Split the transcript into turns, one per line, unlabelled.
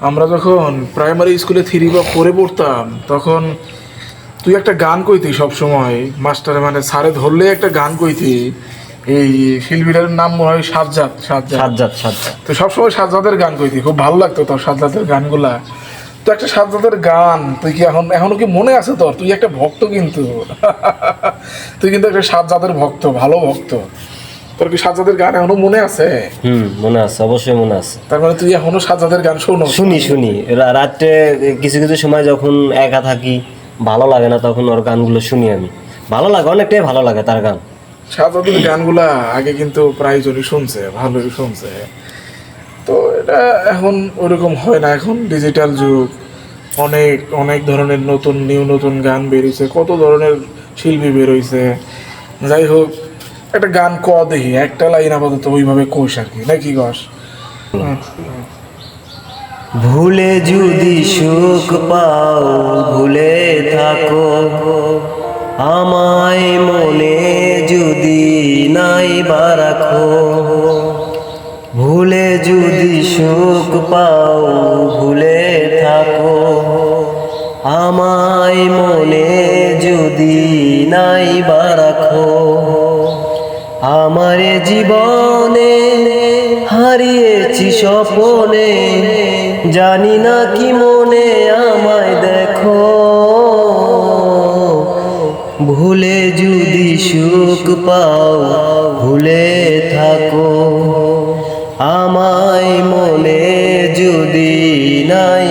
আমরা যখন প্রাইমারি স্কুলে থ্রি বা ফোরে পড়তাম তখন তুই একটা গান কইতি সব সময় মাস্টারে মানে স্যারে ধরলে একটা গান কইতি। এই শিল্পীটার নাম মনে হয় সাজ্জাদ সাজ্জাদ।
সাজ্জাদ সাজ্জাদ।
তো সবসময় সাজ্জাদের গান কইতি খুব ভালো লাগতো তোর সাজ্জাদের গানগুলা। তো একটা সাজ্জাদের গান তুই কি এখন এখনও কি মনে আছে তোর? তুই একটা ভক্ত কিন্তু। তুই কিন্তু একটা সাজ্জাদের ভক্ত ভালো ভক্ত। তোর কি সাজ্জাদের গান এখনও মনে আছে?
হুম মনে আছে অবশ্যই মনে আছে।
তার মানে তুই এখনও সাজ্জাদের গান শোনো?
শুনি শুনি। রা- রাত্রে কিছু কিছু সময় যখন একা থাকি ভালো লাগে না তখন ওর গানগুলো শুনি আমি। ভালো লাগে অনেকটাই ভালো লাগে তার গান।
সাজ্জাদের গানগুলা আগে কিন্তু প্রায় জনই শুনছে ভালোই শুনছে। তো এটা এখন ওরকম হয় না। এখন ডিজিটাল যুগ অনেক অনেক ধরনের নতুন নিউ নতুন গান বেরিয়েছে কত ধরনের শিল্পী বেরোইছে। যাই হোক একটা গান ক দেখি, একটা লাইন আপাতত ওইভাবে কোষ আর কি। নাকি কস
ভুলে যদি সুখ পাও, ভুলে থাকো। আমায় মনে যদি নাই বা রাখো। ভুলে যদি সুখ পাও, ভুলে থাকো। আমায় মনে যদি নাই বা রাখো। আমার জীবনে হারিয়েছি স্বপনে, জানি না কি মনে আমায় দেখো। ভুলে যদি সুখ পাও, ভুলে থাকো। আমায় মনে যদি নাই